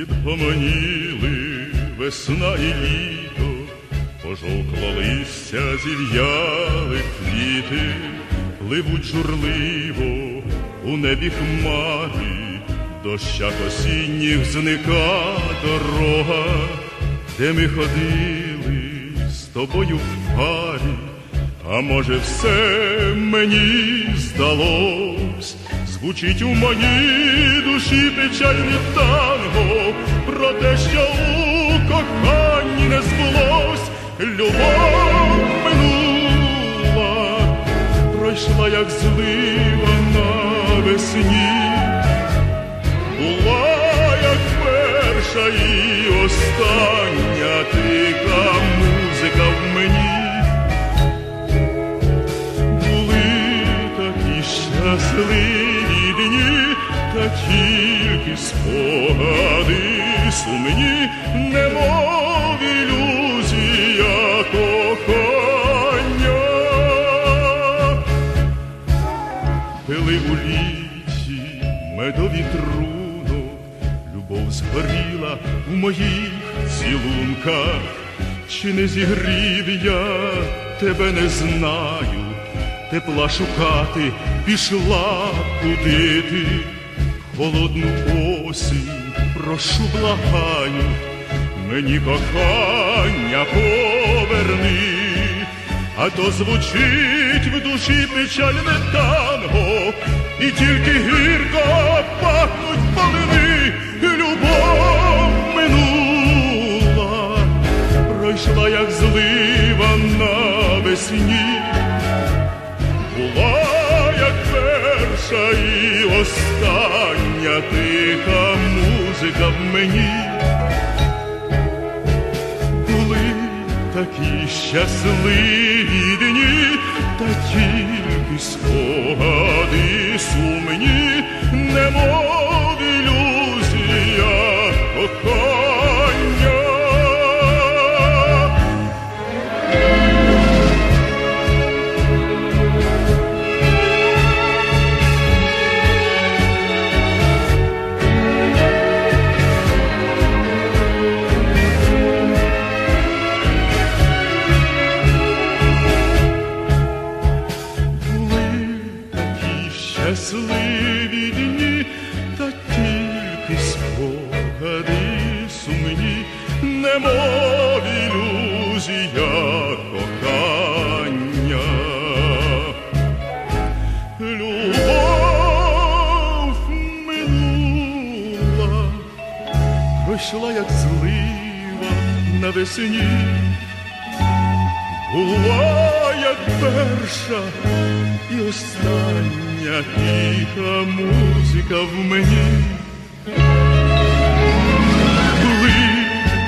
Відгомоніли весна і літо, пожовкло листя зів'яли квіти, пливуть журливо у небі хмари, дощах осінніх зника дорога, де ми ходили з тобою в парі, а може все мені здалось, звучить у моїй душі печальне танго про те, що у коханні не збулось, любов минула, пройшла, як злива навесні, була, як перша і остання тика музика в мені. Тільки спогади сумні, немов ілюзія кохання. Пили у літі медові трунок, любов згоріла у моїх цілунках, чи не зігрів я тебе не знаю, тепла шукати пішла куди ти, холодну осінь, прошу благаю, мені кохання поверни. А то звучить в душі печальне танго, і тільки гірко пахнуть полини, любов минула, пройшла, як злива тиха музика в мені. Були такі щасливі дні, та щасливі дні, та тільки спогади сумні, немов ілюзія кохання. Любов минула, пройшла, як злива навесні була як перша і остання тиха музика в мені. Були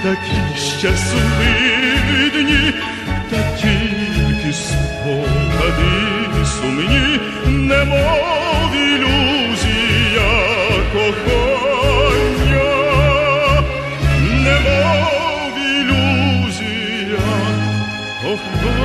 такі щасливі дні, та тільки спогади сумні, немов ілюзія кохання. oh.